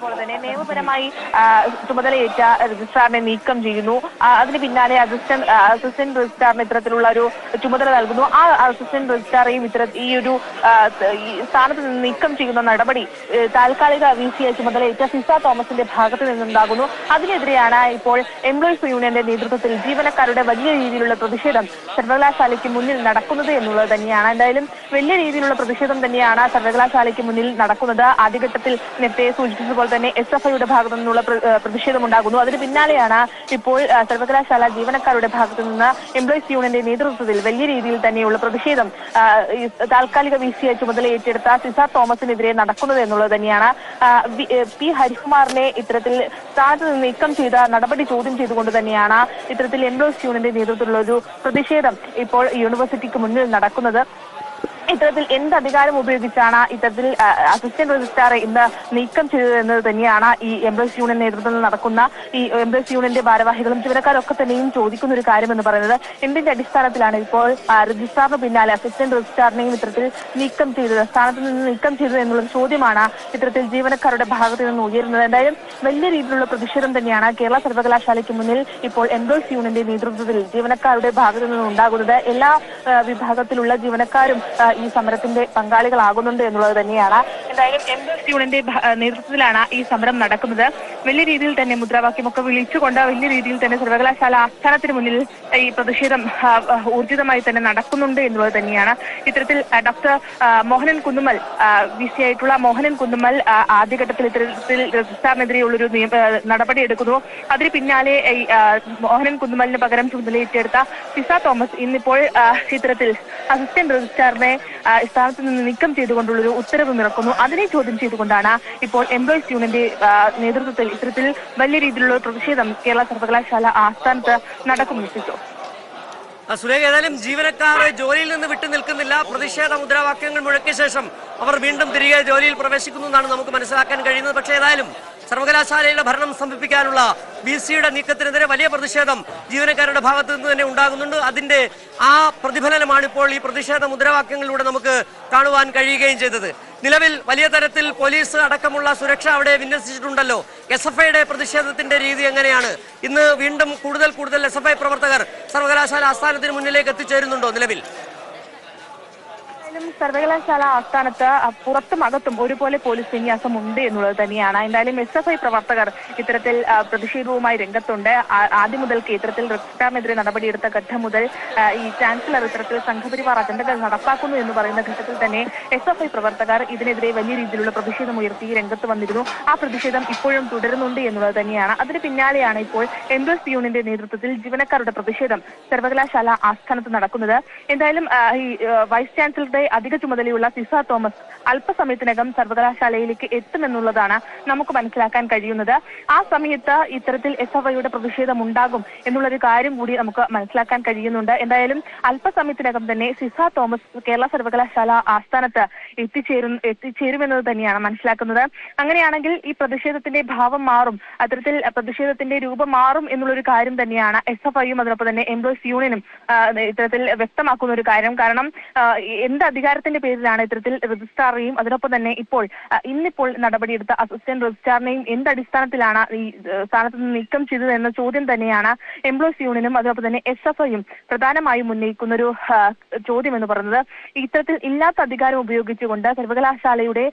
സൂചിപ്പിച്ചതുപോലെ തന്നെ നിയമപരമായി ചുമതലയേറ്റ രജിസ്ട്രാറിനെ നീക്കം ചെയ്യുന്നു. അതിന് പിന്നാലെ അസിസ്റ്റന്റ് അസിസ്റ്റന്റ് രജിസ്ട്രാറിന് ഇത്തരത്തിലുള്ള ഒരു ചുമതല നൽകുന്നു. ആ അസിസ്റ്റന്റ് രജിസ്ട്രാറെയും ഇത്തര ഈ ഒരു സ്ഥാനത്ത് നിന്ന് നീക്കം ചെയ്യുന്ന നടപടി താൽക്കാലിക വി സി ഐ ചുമതലയേറ്റ സിസ തോമസിന്റെ ഭാഗത്ത് നിന്നുണ്ടാകുന്നു. അതിനെതിരെയാണ് ഇപ്പോൾ എംപ്ലോയീസ് യൂണിയന്റെ നേതൃത്വത്തിൽ ജീവനക്കാരുടെ വലിയ രീതിയിലുള്ള പ്രതിഷേധം സർവകലാശാലയ്ക്ക് മുന്നിൽ നടക്കുന്നത് എന്നുള്ളത് തന്നെയാണ്. എന്തായാലും വലിയ രീതിയിലുള്ള പ്രതിഷേധം തന്നെയാണ് സർവകലാശാലയ്ക്ക് മുന്നിൽ നടക്കുന്നത്. ആദ്യഘട്ടത്തിൽ നേരത്തെ സൂചിപ്പിച്ചതുപോലെ തന്നെ എസ് എഫ് ഐയുടെ ഭാഗത്തു നിന്നുള്ള പ്രതിഷേധമുണ്ടാകുന്നു. അതിന് പിന്നാലെയാണ് ഇപ്പോൾ സർവകലാശാല ജീവനക്കാരുടെ ഭാഗത്തു നിന്ന് എംപ്ലോയീസ് യൂണിയന്റെ നേതൃത്വത്തിൽ വലിയ രീതിയിൽ തന്നെയുള്ള പ്രതിഷേധം താൽക്കാലിക വി സി ചുമതല ഏറ്റെടുത്ത സിസ തോമസിനെതിരെ നടക്കുന്നത് എന്നുള്ളത് തന്നെയാണ്. പി ഹരികുമാറിനെ ഇത്തരത്തിൽ സ്ഥാനത്ത് നിന്ന് നീക്കം ചെയ്ത നടപടി ചോദ്യം ചെയ്തുകൊണ്ട് തന്നെയാണ് ഇത്തരത്തിൽ എംപ്ലോയീസ് യൂണിയന്റെ നേതൃത്വത്തിലുള്ള ഒരു പ്രതിഷേധം ഇപ്പോൾ യൂണിവേഴ്സിറ്റിക്ക് മുന്നിൽ നടക്കുന്നത്. ഇത്തരത്തിൽ എന്ത് അധികാരം ഉപയോഗിച്ചാണ് ഇത്തരത്തിൽ അസിസ്റ്റന്റ് രജിസ്ട്രാറെ ഇന്ന് നീക്കം ചെയ്തത് എന്നത് തന്നെയാണ് ഈ എംപ്ലോയീസ് യൂണിയൻ നേതൃത്വത്തിൽ നടക്കുന്ന ഈ എംപ്ലോയീസ് യൂണിയന്റെ ഭാരവാഹികളും ജീവനക്കാരൊക്കെ തന്നെയും ചോദിക്കുന്ന ഒരു കാര്യം എന്ന് പറയുന്നത് എന്തിന്റെ അടിസ്ഥാനത്തിലാണ് ഇപ്പോൾ രജിസ്ട്രാറിന് പിന്നാലെ അസിസ്റ്റന്റ് രജിസ്ട്രാറിനെയും ഇത്തരത്തിൽ നീക്കം ചെയ്തത് സ്ഥാനത്ത് നിന്ന് നീക്കം ചെയ്തത് എന്നുള്ളൊരു ചോദ്യമാണ് ഇത്തരത്തിൽ ജീവനക്കാരുടെ ഭാഗത്ത് നിന്ന് ഉയരുന്നത്. എന്തായാലും വലിയ രീതിയിലുള്ള പ്രതിഷേധം തന്നെയാണ് കേരള സർവകലാശാലയ്ക്ക് മുന്നിൽ ഇപ്പോൾ എംപ്ലോയീസ് യൂണിയന്റെ നേതൃത്വത്തിൽ ജീവനക്കാരുടെ ഭാഗത്തു നിന്ന് ഉണ്ടാകുന്നത്. എല്ലാ വിഭാഗത്തിലുള്ള ജീവനക്കാരും ഈ സമരത്തിന്റെ പങ്കാളികളാകുന്നുണ്ട് എന്നുള്ളത് തന്നെയാണ് എന്തായാലും എം യൂണിയന്റെ ഭ- ആ, നേതൃത്വത്തിലാണ് ഈ സമരം നടക്കുന്നത്. വലിയ രീതിയിൽ തന്നെ മുദ്രാവാക്യമൊക്കെ വിളിച്ചുകൊണ്ട് വലിയ രീതിയിൽ തന്നെ സർവകലാശാല ആസ്ഥാനത്തിന് മുന്നിൽ ഈ പ്രതിഷേധം ഊർജിതമായി തന്നെ നടക്കുന്നുണ്ട് എന്നുള്ളത് തന്നെയാണ്. ഇത്തരത്തിൽ doctor Mohanan Kunnummal V C ആയിട്ടുള്ള മോഹനൻ കുന്നുമൽ ആദ്യഘട്ടത്തിൽ ഇത്തരത്തിൽ രജിസ്ട്രാറിനെതിരെയുള്ളൊരു നടപടി എടുക്കുന്നു. അതിന് പിന്നാലെ മോഹനൻ കുന്നുമലിന് പകരം ചുമതലയേറ്റെടുത്ത പിസ തോമസ് ഇന്നിപ്പോൾ ഇത്തരത്തിൽ അസിസ്റ്റന്റ് രജിസ്ട്രാറിനെ സ്ഥാനത്ത് നിന്ന് നീക്കം ചെയ്തുകൊണ്ടുള്ളൊരു ഉത്തരവ് ഇറക്കുന്നു അതിനെ ചോദ്യം ചെയ്തുകൊണ്ടാണ് ഇപ്പോൾ എംപ്ലോയീസ് യൂണിയന്റെ നേതൃത്വത്തിൽ ഇത്തരത്തിൽ വലിയ രീതിയിലുള്ള പ്രതിഷേധം കേരള സർവകലാശാല ആസ്ഥാനത്ത് നടക്കുന്നു സിജോ സുരേഖ ഏതായാലും ജീവനക്കാർ ജോലിയിൽ നിന്ന് വിട്ടു നിൽക്കുന്നില്ല. പ്രതിഷേധ മുദ്രാവാക്യങ്ങൾ മുഴക്കിയ ശേഷം അവർ വീണ്ടും തിരികെ ജോലിയിൽ പ്രവേശിക്കുന്നു എന്നാണ് നമുക്ക് മനസ്സിലാക്കാൻ കഴിയുന്നത്. പക്ഷേ ഏതായാലും സർവകലാശാലയുടെ ഭരണം സ്തംഭിപ്പിക്കാനുള്ള ബി സിയുടെ നീക്കത്തിനെതിരെ വലിയ പ്രതിഷേധം ജീവനക്കാരുടെ ഭാഗത്തു നിന്ന് തന്നെ ഉണ്ടാകുന്നുണ്ട്. അതിന്റെ ആ പ്രതിഫലനമാണ് ഇപ്പോൾ ഈ പ്രതിഷേധ മുദ്രാവാക്യങ്ങളിലൂടെ നമുക്ക് കാണുവാൻ കഴിയുകയും ചെയ്തത്. നിലവിൽ വലിയ തരത്തിൽ പോലീസ് അടക്കമുള്ള സുരക്ഷ അവിടെ വിന്യസിച്ചിട്ടുണ്ടല്ലോ. എസ് എഫ് ഐയുടെ പ്രതിഷേധത്തിന്റെ രീതി എങ്ങനെയാണ്? ഇന്ന് വീണ്ടും കൂടുതൽ കൂടുതൽ എസ് എഫ് ഐ പ്രവർത്തകർ സർവകലാശാല ആസ്ഥാനത്തിന് മുന്നിലേക്ക് എത്തിച്ചേരുന്നുണ്ടോ നിലവിൽ? എന്തായാലും സർവകലാശാല ആസ്ഥാനത്ത് പുറത്തും അകത്തും ഒരുപോലെ പോലീസ് വിന്യാസം ഉണ്ട് എന്നുള്ളത് തന്നെയാണ്. എന്തായാലും എസ് എഫ് ഐ പ്രവർത്തകർ ഇത്തരത്തിൽ പ്രതിഷേധവുമായി രംഗത്തുണ്ട്. ആദ്യം മുതൽക്ക് ഇത്തരത്തിൽ രജിസ്ട്രാറിനെതിരെ നടപടിയെടുത്ത ഘട്ടം മുതൽ ഈ ചാൻസലർ ഇത്തരത്തിൽ സംഘപരിവാർ അജണ്ടകൾ നടപ്പാക്കുന്നു എന്ന് പറയുന്ന ഘട്ടത്തിൽ തന്നെ എസ് എഫ് ഐ പ്രവർത്തകർ ഇതിനെതിരെ വലിയ രീതിയിലുള്ള പ്രതിഷേധം ഉയർത്തി രംഗത്ത് വന്നിരുന്നു. ആ പ്രതിഷേധം ഇപ്പോഴും തുടരുന്നുണ്ട് എന്നുള്ളത് തന്നെയാണ്. അതിന് പിന്നാലെയാണ് ഇപ്പോൾ എംപ്ലോയീസ് യൂണിയന്റെ നേതൃത്വത്തിൽ ജീവനക്കാരുടെ പ്രതിഷേധം സർവകലാശാല ആസ്ഥാനത്ത് നടക്കുന്നത്. എന്തായാലും ഈ വൈസ് ചാൻസലറുടെ അധിക ചുമതലയുള്ള സിസ തോമസ് അല്പസമയത്തിനകം സർവകലാശാലയിലേക്ക് എത്തുമെന്നുള്ളതാണ് നമുക്ക് മനസ്സിലാക്കാൻ കഴിയുന്നത്. ആ സമയത്ത് ഇത്തരത്തിൽ എസ് എഫ് ഐയുടെ പ്രതിഷേധം ഉണ്ടാകും എന്നുള്ളൊരു കാര്യം കൂടി നമുക്ക് മനസ്സിലാക്കാൻ കഴിയുന്നുണ്ട്. എന്തായാലും അല്പസമയത്തിനകം തന്നെ സിസ തോമസ് കേരള സർവകലാശാല ആസ്ഥാനത്ത് എത്തിച്ചേരും എത്തിച്ചേരുമെന്നത് തന്നെയാണ് മനസ്സിലാക്കുന്നത്. അങ്ങനെയാണെങ്കിൽ ഈ പ്രതിഷേധത്തിന്റെ ഭാവം മാറും. അത്തരത്തിൽ പ്രതിഷേധത്തിന്റെ രൂപം മാറും എന്നുള്ളൊരു കാര്യം തന്നെയാണ് എസ് എഫ് ഐയും അതിനൊപ്പം തന്നെ എംപ്ലോയീസ് യൂണിയനും ഇത്തരത്തിൽ വ്യക്തമാക്കുന്ന ഒരു കാര്യം. കാരണം എന്ത് അധികാരത്തിന്റെ പേരിലാണ് ഇത്തരത്തിൽ രജിസ്ട്രാറെയും അതിനൊപ്പം തന്നെ ഇപ്പോൾ ഇന്നിപ്പോൾ നടപടിയെടുത്ത അസിസ്റ്റന്റ് രജിസ്ട്രാറിനെയും എന്ത് അടിസ്ഥാനത്തിലാണ് ഈ സ്ഥാനത്ത് നിന്ന് നീക്കം ചെയ്തത് എന്ന ചോദ്യം തന്നെയാണ് എംപ്ലോയീസ് യൂണിയനും അതിനൊപ്പം തന്നെ എസ് എഫ് ഐയും പ്രധാനമായും ഉന്നയിക്കുന്ന ഒരു ചോദ്യം എന്ന് പറയുന്നത്. ഇത്തരത്തിൽ ഇല്ലാത്ത അധികാരം ഉപയോഗിച്ചുകൊണ്ട് സർവകലാശാലയുടെ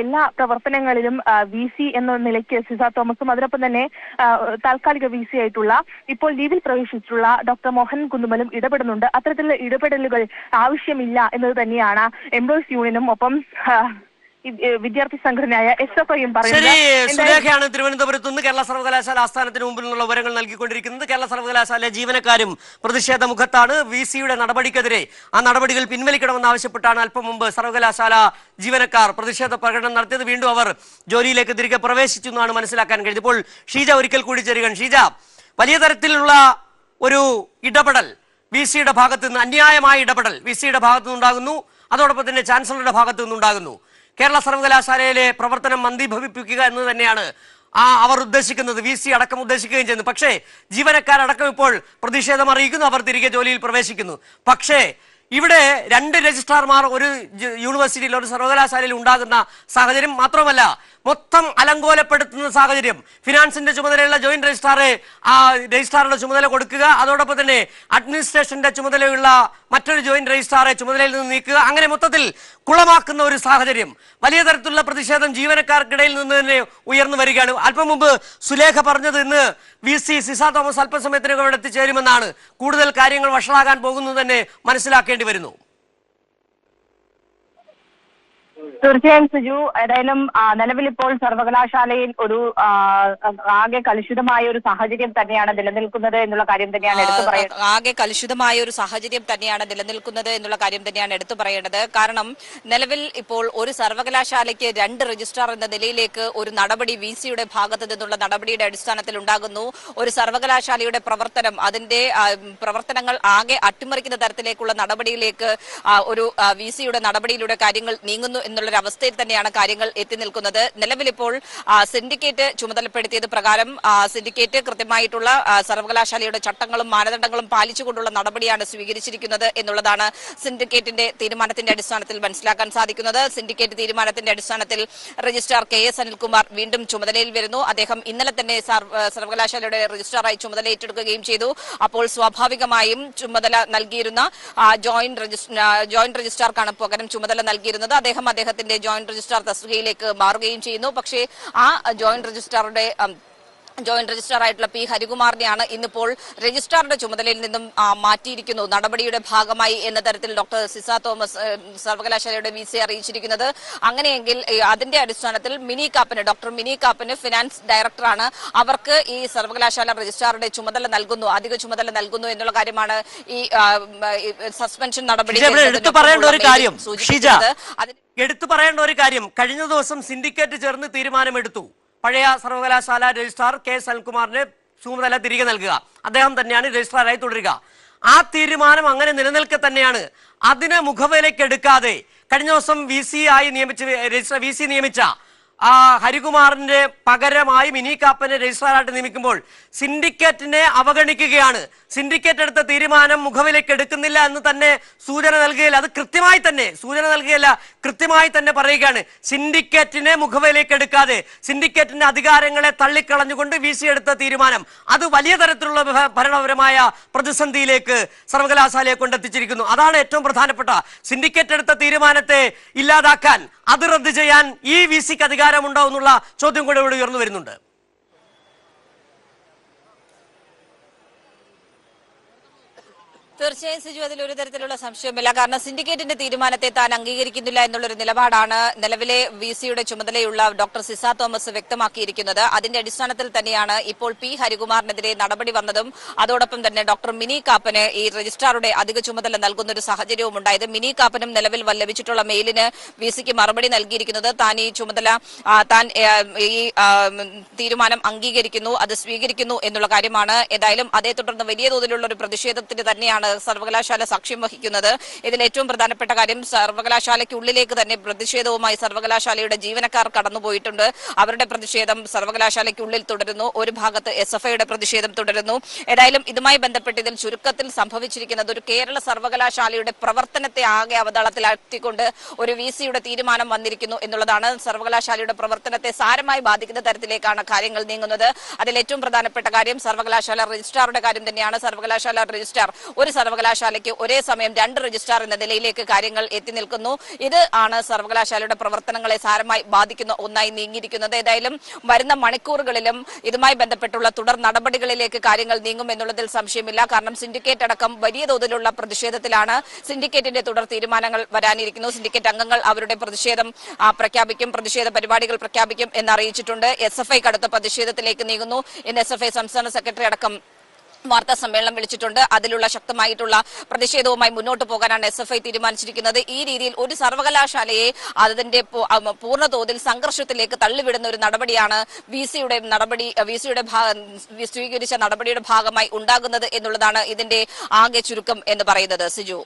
എല്ലാ പ്രവർത്തനങ്ങളിലും വി സി എന്ന നിലയ്ക്ക് സിസ തോമസും അതിനൊപ്പം തന്നെ താൽക്കാലിക വി സി ആയിട്ടുള്ള ഇപ്പോൾ ലീവിൽ പ്രവേശിച്ചിട്ടുള്ള ഡോക്ടർ മോഹൻ കുന്നുമലും ഇടപെടുന്നുണ്ട്. അത്തരത്തിലുള്ള ഇടപെടലുകൾ ആവശ്യമില്ല എന്നത് തന്നെയാണ് എംപ്ലോയീസ് യൂണിയനും ഒപ്പം വിദ്യാർത്ഥി സംഘടനയായ എസ് എഫ് ഐയും പറയുന്നത്. തിരുവനന്തപുരത്ത് നിന്ന് കേരള സർവകലാശാല ആസ്ഥാനത്തിന് മുമ്പിൽ നിന്നുള്ള വിവരങ്ങൾ നൽകിക്കൊണ്ടിരിക്കുന്നത്. കേരള സർവകലാശാല ജീവനക്കാരും പ്രതിഷേധ മുഖത്താണ് വി സിയുടെ നടപടിക്കെതിരെ ആ നടപടികൾ പിൻവലിക്കണമെന്ന് ആവശ്യപ്പെട്ടാണ് അല്പം മുമ്പ് സർവകലാശാല ജീവനക്കാർ പ്രതിഷേധ പ്രകടനം നടത്തിയത്. വീണ്ടും അവർ ജോലിയിലേക്ക് തിരികെ പ്രവേശിച്ചു എന്നാണ് മനസ്സിലാക്കാൻ കഴിയുന്നത്. ഇപ്പോൾ ഷീജ ഒരിക്കൽ കൂടി ചേരുകയാണ്. ഷീജ വലിയ തരത്തിലുള്ള ഒരു ഇടപെടൽ വി സിയുടെ ഭാഗത്ത് നിന്ന് അന്യായമായ ഇടപെടൽ വി സിയുടെ ഭാഗത്തു നിന്നുണ്ടാകുന്നു. അതോടൊപ്പം തന്നെ ചാൻസലറുടെ ഭാഗത്തു നിന്നുണ്ടാകുന്നു. കേരള സർവകലാശാലയിലെ പ്രവർത്തനം മന്ദീഭവിപ്പിക്കുക എന്ന് തന്നെയാണ് ആ അവർ ഉദ്ദേശിക്കുന്നത്. വി സി അടക്കം ഉദ്ദേശിക്കുകയും ചെയ്യുന്നു. പക്ഷേ ജീവനക്കാരടക്കം ഇപ്പോൾ പ്രതിഷേധം അറിയിക്കുന്നു. അവർ തിരികെ ജോലിയിൽ പ്രവേശിക്കുന്നു. പക്ഷേ ഇവിടെ രണ്ട് രജിസ്ട്രാർമാർ ഒരു യൂണിവേഴ്സിറ്റിയിൽ ഒരു സർവകലാശാലയിൽ ഉണ്ടാകുന്ന സാഹചര്യം മാത്രമല്ല. മൊത്തം അലങ്കോലപ്പെടുത്തുന്ന സാഹചര്യം. ഫിനാൻസിന്റെ ചുമതലയുള്ള ജോയിന്റ് രജിസ്ട്രാറെ ആ രജിസ്ട്രാറുടെ ചുമതല കൊടുക്കുക അതോടൊപ്പം തന്നെ അഡ്മിനിസ്ട്രേഷന്റെ ചുമതലയുള്ള മറ്റൊരു ജോയിന്റ് രജിസ്ട്രാറെ ചുമതലയിൽ നിന്ന് നീക്കുക. അങ്ങനെ മൊത്തത്തിൽ കുളമാക്കുന്ന ഒരു സാഹചര്യം. വലിയ തരത്തിലുള്ള പ്രതിഷേധം ജീവനക്കാർക്കിടയിൽ നിന്ന് തന്നെ ഉയർന്നു വരികയാണ്. അല്പം മുമ്പ് സുലേഖ പറഞ്ഞത് ഇന്ന് വി സി സിസ തോമസ് അല്പസമയത്തിനകം എത്തിച്ചേരുമെന്നാണ്. കൂടുതൽ കാര്യങ്ങൾ വഷളാകാൻ പോകുന്നത് തന്നെ മനസ്സിലാക്കേണ്ടി വരുന്നു. തീർച്ചയായും സുജു ഏതായാലും നിലവിലിപ്പോൾ സർവകലാശാലയിൽ ഒരു ആകെ കലുഷിതമായ ഒരു സാഹചര്യം തന്നെയാണ് നിലനിൽക്കുന്നത് എന്നുള്ള കാര്യം തന്നെയാണ് എടുത്തു പറയുന്നത് ആകെ കലുഷിതമായ ഒരു സാഹചര്യം തന്നെയാണ് നിലനിൽക്കുന്നത് എന്നുള്ള കാര്യം തന്നെയാണ് എടുത്തു പറയേണ്ടത്. കാരണം നിലവിൽ ഇപ്പോൾ ഒരു സർവകലാശാലയ്ക്ക് രണ്ട് രജിസ്ട്രാർ എന്ന നിലയിലേക്ക് ഒരു നടപടി വി സിയുടെ ഭാഗത്ത് നിന്നുള്ള നടപടിയുടെ അടിസ്ഥാനത്തിൽ ഉണ്ടാകുന്നു. ഒരു സർവകലാശാലയുടെ പ്രവർത്തനം അതിന്റെ പ്രവർത്തനങ്ങൾ ആകെ അട്ടിമറിക്കുന്ന തരത്തിലേക്കുള്ള നടപടിയിലേക്ക് ഒരു വി സിയുടെ നടപടിയിലൂടെ കാര്യങ്ങൾ നീങ്ങുന്നു എന്നുള്ളൊരു അവസ്ഥയിൽ തന്നെയാണ് കാര്യങ്ങൾ എത്തി നിൽക്കുന്നത്. നിലവിലിപ്പോൾ സിൻഡിക്കേറ്റ് ചുമതലപ്പെടുത്തിയത് പ്രകാരം സിൻഡിക്കേറ്റ് കൃത്യമായിട്ടുള്ള സർവകലാശാലയുടെ ചട്ടങ്ങളും മാനദണ്ഡങ്ങളും പാലിച്ചുകൊണ്ടുള്ള നടപടിയാണ് സ്വീകരിച്ചിരിക്കുന്നത് എന്നുള്ളതാണ് സിൻഡിക്കേറ്റിന്റെ തീരുമാനത്തിന്റെ അടിസ്ഥാനത്തിൽ മനസ്സിലാക്കാൻ സാധിക്കുന്നത്. സിൻഡിക്കേറ്റ് തീരുമാനത്തിന്റെ അടിസ്ഥാനത്തിൽ രജിസ്ട്രാർ കെ എസ് അനിൽകുമാർ വീണ്ടും ചുമതലയിൽ വരുന്നു. അദ്ദേഹം ഇന്നലെ തന്നെ സർവകലാശാലയുടെ രജിസ്ട്രാറായി ചുമതല ഏറ്റെടുക്കുകയും ചെയ്തു. അപ്പോൾ സ്വാഭാവികമായും ചുമതല നൽകിയിരുന്ന ജോയിന്റ് ജോയിന്റ് രജിസ്ട്രാർക്കാണ് പകരം ചുമതല നൽകിയിരുന്നത്. അദ്ദേഹം അദ്ദേഹത്തിന്റെ ജോയിന്റ് രജിസ്ട്രാർ തസ്തികയിലേക്ക് മാറുകയും ചെയ്യുന്നു. പക്ഷേ ആ ജോയിന്റ് രജിസ്ട്രാറുടെ ജോയിന്റ് രജിസ്ട്രാർ ആയിട്ടുള്ള പി ഹരികുമാറിനെയാണ് ഇന്നിപ്പോൾ രജിസ്ട്രാറുടെ ചുമതലയിൽ നിന്നും മാറ്റിയിരിക്കുന്നു. നടപടിയുടെ ഭാഗമായി എന്ന തരത്തിൽ ഡോക്ടർ സിസ തോമസ് സർവകലാശാലയുടെ വി സി അറിയിച്ചിരിക്കുന്നത്. അങ്ങനെയെങ്കിൽ അതിന്റെ അടിസ്ഥാനത്തിൽ മിനി കാപ്പന് ഡോക്ടർ മിനി കാപ്പന് ഫിനാൻസ് ഡയറക്ടറാണ് അവർക്ക് ഈ സർവകലാശാല രജിസ്ട്രാറുടെ ചുമതല നൽകുന്നു അധിക ചുമതല നൽകുന്നു എന്നുള്ള കാര്യമാണ് ഈ സസ്പെൻഷൻ നടപടി എടുത്തു പറയേണ്ട ഒരു കാര്യം എടുത്തു പറയേണ്ട ഒരു കാര്യം കഴിഞ്ഞ ദിവസം സിൻഡിക്കേറ്റ് ചേർന്ന് തീരുമാനമെടുത്തു. പഴയ സർവകലാശാല രജിസ്ട്രാർ കെ സൽകുമാറിന് ചുമതല തിരികെ നൽകുക. അദ്ദേഹം തന്നെയാണ് രജിസ്ട്രാറായി തുടരുക. ആ തീരുമാനം അങ്ങനെ നിലനിൽക്കെ തന്നെയാണ്. അതിനെ മുഖവിലേക്ക് എടുക്കാതെ കഴിഞ്ഞ ദിവസം വി സി ആയി നിയമിച്ച് രജിസ്ട്രാർ വി സി നിയമിച്ച ആ ഹരികുമാറിന്റെ പകരമായി മിനി കാപ്പനെ രജിസ്ട്രാറായിട്ട് നിയമിക്കുമ്പോൾ സിൻഡിക്കേറ്റിനെ അവഗണിക്കുകയാണ്. സിൻഡിക്കേറ്റ് എടുത്ത തീരുമാനം മുഖവിലേക്ക് എടുക്കുന്നില്ല എന്ന് തന്നെ സൂചന നൽകുകയില്ല. അത് കൃത്യമായി തന്നെ സൂചന നൽകുകയില്ല കൃത്യമായി തന്നെ പറയുകയാണ്. സിൻഡിക്കേറ്റിനെ മുഖവിലേക്ക് എടുക്കാതെ സിൻഡിക്കേറ്റിന്റെ അധികാരങ്ങളെ തള്ളിക്കളഞ്ഞുകൊണ്ട് വി എടുത്ത തീരുമാനം. അത് വലിയ തരത്തിലുള്ള ഭരണപരമായ പ്രതിസന്ധിയിലേക്ക് സർവകലാശാലയെ കൊണ്ടെത്തിച്ചിരിക്കുന്നു. അതാണ് ഏറ്റവും പ്രധാനപ്പെട്ട. സിൻഡിക്കേറ്റ് എടുത്ത തീരുമാനത്തെ ഇല്ലാതാക്കാൻ അത് റദ്ദ് ചെയ്യാൻ ഈ വി സിക്ക് അധികാരമുണ്ടോ എന്നുള്ള ചോദ്യം കൂടെ ഇവിടെ ഉയർന്നു വരുന്നുണ്ട്. തീർച്ചയായും സിജു അതിൽ ഒരു തരത്തിലുള്ള സംശയമില്ല കാരണം സിൻഡിക്കേറ്റിന്റെ തീരുമാനത്തെ താൻ അംഗീകരിക്കുന്നില്ല എന്നുള്ളൊരു നിലപാടാണ് നിലവിലെ വി സിയുടെ ചുമതലയുള്ള ഡോക്ടർ സിസ തോമസ് വ്യക്തമാക്കിയിരിക്കുന്നത്. അതിന്റെ അടിസ്ഥാനത്തിൽ തന്നെയാണ് ഇപ്പോൾ പി ഹരികുമാറിനെതിരെ നടപടി വന്നതും അതോടൊപ്പം തന്നെ ഡോക്ടർ മിനി കാപ്പന് ഈ രജിസ്ട്രാറുടെ അധിക ചുമതല നൽകുന്ന ഒരു സാഹചര്യവും ഉണ്ടായത്. മിനി കാപ്പനും നിലവിൽ ലഭിച്ചിട്ടുള്ള മെയിലിന് വി സിക്ക് മറുപടി നൽകിയിരിക്കുന്നത്. താൻ ഈ ചുമതല താൻ ഈ തീരുമാനം അംഗീകരിക്കുന്നു അത് സ്വീകരിക്കുന്നു എന്നുള്ള കാര്യമാണ്. ഏതായാലും അതേ തുടർന്ന് വലിയ തോതിലുള്ള ഒരു പ്രതിഷേധത്തിന് തന്നെയാണ് സർവകലാശാല സാക്ഷ്യം വഹിക്കുന്നത്. ഇതിൽ ഏറ്റവും പ്രധാനപ്പെട്ട കാര്യം സർവകലാശാലയ്ക്കുള്ളിലേക്ക് തന്നെ പ്രതിഷേധവുമായി സർവകലാശാലയുടെ ജീവനക്കാർ കടന്നുപോയിട്ടുണ്ട്. അവരുടെ പ്രതിഷേധം സർവകലാശാലയ്ക്കുള്ളിൽ തുടരുന്നു. ഒരു ഭാഗത്ത് എസ് എഫ് ഐയുടെ പ്രതിഷേധം തുടരുന്നു. ഏതായാലും ഇതുമായി ബന്ധപ്പെട്ട് ഇതിൽ ചുരുക്കത്തിൽ സംഭവിച്ചിരിക്കുന്നത് ഒരു കേരള സർവകലാശാലയുടെ പ്രവർത്തനത്തെ ആകെ അവതാളത്തിലാക്കിക്കൊണ്ട് ഒരു വി സിയുടെ തീരുമാനം വന്നിരിക്കുന്നു എന്നുള്ളതാണ് സർവകലാശാലയുടെ പ്രവർത്തനത്തെ സാരമായി ബാധിക്കുന്ന തരത്തിലേക്കാണ് കാര്യങ്ങൾ നീങ്ങുന്നത്. അതിൽ ഏറ്റവും പ്രധാനപ്പെട്ട കാര്യം സർവകലാശാല രജിസ്ട്രാറുടെ കാര്യം തന്നെയാണ്. സർവകലാശാല രജിസ്ട്രാർ ഒരു സർവകലാശാലയ്ക്ക് ഒരേ സമയം രണ്ട് രജിസ്ട്രാർ എന്ന നിലയിലേക്ക് കാര്യങ്ങൾ എത്തി നിൽക്കുന്നു. ഇത് ആണ് സർവകലാശാലയുടെ പ്രവർത്തനങ്ങളെ സാരമായി ബാധിക്കുന്ന ഒന്നായി നീങ്ങിയിരിക്കുന്നത്. ഏതായാലും വരുന്ന മണിക്കൂറുകളിലും ഇതുമായി ബന്ധപ്പെട്ടുള്ള തുടർ നടപടികളിലേക്ക് കാര്യങ്ങൾ നീങ്ങും എന്നുള്ളതിൽ സംശയമില്ല. കാരണം സിൻഡിക്കേറ്റ് അടക്കം വലിയ തോതിലുള്ള പ്രതിഷേധത്തിലാണ് സിൻഡിക്കേറ്റിന്റെ തുടർ തീരുമാനങ്ങൾ വരാനിരിക്കുന്നു. സിൻഡിക്കേറ്റ് അംഗങ്ങൾ അവരുടെ പ്രതിഷേധം പ്രഖ്യാപിക്കും പ്രതിഷേധ പരിപാടികൾ പ്രഖ്യാപിക്കും എന്നറിയിച്ചിട്ടുണ്ട്. എസ് എഫ് ഐ കടുത്ത പ്രതിഷേധത്തിലേക്ക് നീങ്ങുന്നു. ഇന്ന് എസ് എഫ് ഐ സംസ്ഥാന സെക്രട്ടറി അടക്കം വാർത്താ സമ്മേളനം വിളിച്ചിട്ടുണ്ട്. അതിലുള്ള ശക്തമായിട്ടുള്ള പ്രതിഷേധവുമായി മുന്നോട്ട് പോകാനാണ് എസ് എഫ് ഐ തീരുമാനിച്ചിരിക്കുന്നത്. ഈ രീതിയിൽ ഒരു സർവകലാശാലയെ അതിന്റെ പൂർണതോതിൽ പൂർണ തോതിൽ സംഘർഷത്തിലേക്ക് തള്ളിവിടുന്ന ഒരു നടപടിയാണ് വി സിയുടെ നടപടി വി സിയുടെ സ്വീകരിച്ച നടപടിയുടെ ഭാഗമായി ഉണ്ടാകുന്നത് എന്നുള്ളതാണ് ഇതിന്റെ ആകെ ചുരുക്കം എന്ന് പറയുന്നത്. സിജു.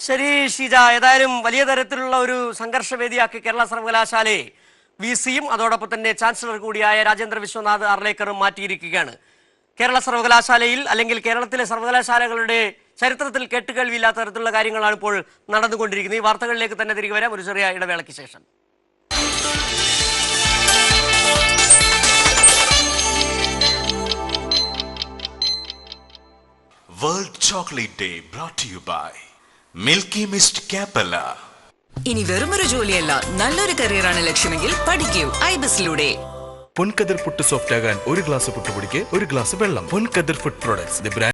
ശരി ഷീജ. ഏതായാലും വലിയ തരത്തിലുള്ള ഒരു സംഘർഷവേദിയാക്കി കേരള സർവകലാശാലയെ വി സിയും അതോടൊപ്പം തന്നെ ചാൻസലർ കൂടിയായ രാജേന്ദ്ര വിശ്വനാഥ് അർലേക്കറും മാറ്റിയിരിക്കുകയാണ്. കേരള സർവകലാശാലയിൽ അല്ലെങ്കിൽ കേരളത്തിലെ സർവകലാശാലകളുടെ ചരിത്രത്തിൽ കേട്ടുകേൾവിയില്ലാത്ത തരത്തിലുള്ള കാര്യങ്ങളാണ് ഇപ്പോൾ നടന്നുകൊണ്ടിരിക്കുന്നത്. ഈ വാർത്തകളിലേക്ക് തന്നെ തിരികെ വരാം. ഒരു ചെറിയ ഇടവേളയ്ക്ക് ശേഷം. World chocolate day brought you by Milky Mist കാപ്പല ഇനി വെറുമൊരു ജോലിയല്ല നല്ലൊരു കരിയറാണ് ലക്ഷ്യമെങ്കിൽ പഠിക്കൂ. ഐബിസിലൂടെ പൊൻകതിർ പുട്ട് സോഫ്റ്റ് ആകാൻ ഒരു ഗ്ലാസ് പുട്ടുപൊടിക്ക് ഒരു ഗ്ലാസ് വെള്ളം. Ponkathir food products the brand